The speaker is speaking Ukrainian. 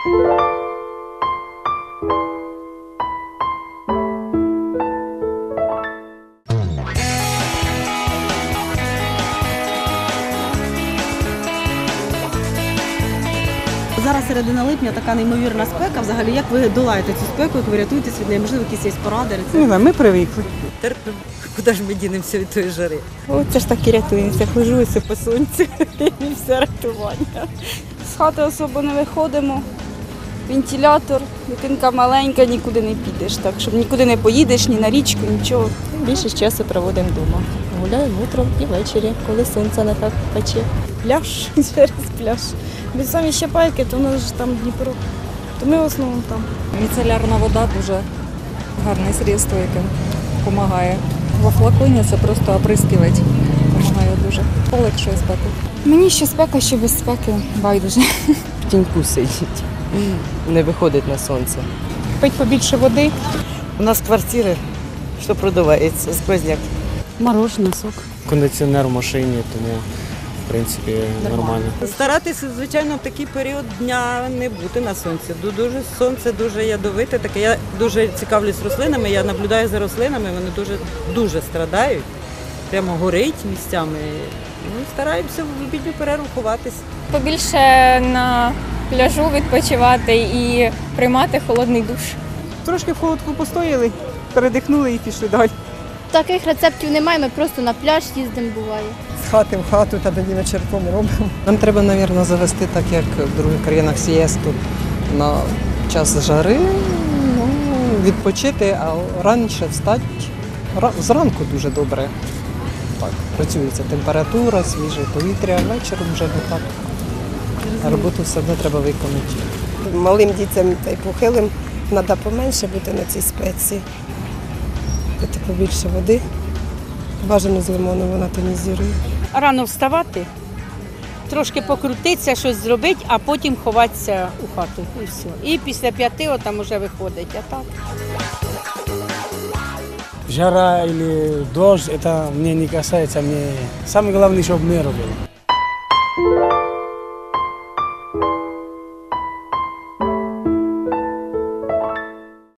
Зараз середина липня така неймовірна спека. Взагалі, як ви долаєте цю спеку, як ви рятуєтесь від неї? Можливо, якісь є поради? Не знаю, ми привикли. терпимо. Куди ж ми дінемося від тої жари? О, це ж так і рятуємося, хожуся по сонцю і все рятування. З хати особо не виходимо. Вентилятор, дитинка маленька, нікуди не підеш. Так, щоб нікуди не поїдеш, ні на річку, нічого. Більше часу проводимо вдома. Гуляємо утром і ввечері, коли сонце не так пече. Пляж через пляж. Ми самі ще пайки, то у нас ж там Дніпро. То ми в основному там. Міцелярна вода дуже гарне средство, яке допомагає. Во флаконі це просто оприскивач. Допомагає дуже. Полегшує спеку. Мені що спека, що без спеки байдуже. в тіньку сидіть, не виходить на сонце. Пить побільше води. У нас квартири, що продувається, сквозняк. Мороженое, сок. кондиціонер в машині, тому в принципі нормально. Старатися, звичайно, в такий період дня не бути на сонці. Дуже сонце дуже ядовите. Таке я дуже цікавлюсь рослинами. Я наблюдаю за рослинами. Вони дуже дуже страдають. Прямо горить місцями. Ну, стараємося в обідню перерву ховатись. побільше на пляжу відпочивати і приймати холодний душ. Трошки в холодку постояли, передихнули і пішли далі. Таких рецептів немає, ми просто на пляж їздимо буває. З хати в хату та тоді вечірком робимо. Нам треба, мабуть, завести так, як в других країнах сієсту на час жари, ну, відпочити, а раніше встати. Зранку дуже добре. Так, працюється температура, свіже повітря, а вечором вже не так А роботу все одно треба виконати. малим дітям та й похилим треба поменше бути на цій спеці. Пити побільше води. Бажано з лимоном вона тонізує. Рано вставати, трошки покрутитися, щось зробити, а потім ховатися у хату. І все. І після п'яти там вже виходить. А так. Жара или дождь, это мне не касается, мне самое главное, чтобы мир был.